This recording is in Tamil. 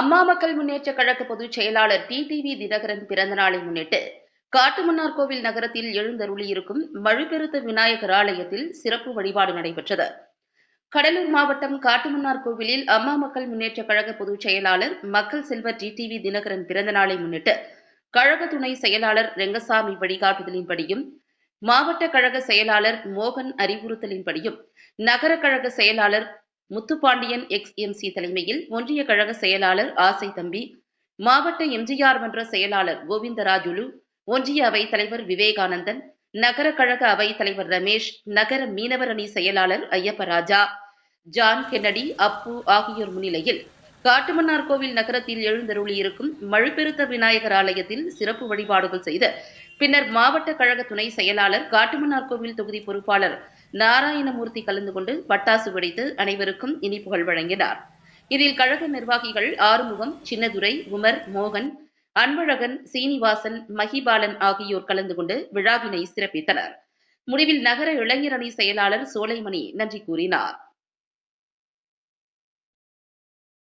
அம்மா மக்கள் முன்னேற்ற கழக பொதுச் செயலாளர் டி டிடிவி தினகரன் பிறந்த நாளை முன்னிட்டு காட்டுமன்னார் கோவில் நகரத்தில் எழுந்தருளியிருக்கும் மழுப்பெருத்த விநாயகர் ஆலயத்தில் சிறப்பு வழிபாடு நடைபெற்றது. கடலூர் மாவட்டம் காட்டுமன்னார் கோவிலில் அம்மா மக்கள் முன்னேற்ற கழக பொதுச் செயலாளர் மக்கள் செல்வர் டி டிடிவி தினகரன் பிறந்த நாளை முன்னிட்டு கழக துணை செயலாளர் ரெங்கசாமி வழிகாட்டுதலின்படியும் மாவட்ட கழக செயலாளர் மோகன் அறிவுறுத்தலின்படியும் நகர கழக செயலாளர் முத்துப்பாண்டியன் எக்ஸ் எம்சி தலைமையில் ஒன்றிய கழக செயலாளர் ஆசை தம்பி மாவட்ட எம்ஜிஆர் மன்ற செயலாளர் கோவிந்தராஜுலு ஒன்றிய அவைத் தலைவர் விவேகானந்தன் நகர கழக அவைத் தலைவர் ரமேஷ் நகர மீனவர் அணி செயலாளர் ஐயப்பராஜா ஜான் கென்னடி அப்பு ஆகியோர் முன்னிலையில் காட்டுமன்னார் கோவில் நகரத்தில் எழுந்தருளியிருக்கும் மழுப்பெருத்த விநாயகர் ஆலயத்தில் சிறப்பு வழிபாடுகள் செய்த பின்னர் மாவட்ட கழக துணை செயலாளர் காட்டுமன்னார் கோவில் தொகுதி பொறுப்பாளர் நாராயணமூர்த்தி கலந்து கொண்டு பட்டாசு வெடித்து அனைவருக்கும் இனிப்புகள் வழங்கினார். இதில் கழக நிர்வாகிகள் ஆறுமுகம் சின்னதுரை உமர் மோகன் அன்பழகன் சீனிவாசன் மகிபாலன் ஆகியோர் கலந்து கொண்டு விழாவினை சிறப்பித்தனர். முடிவில் நகர இளைஞர் அணி செயலாளர் சோலைமணி நன்றி கூறினார்.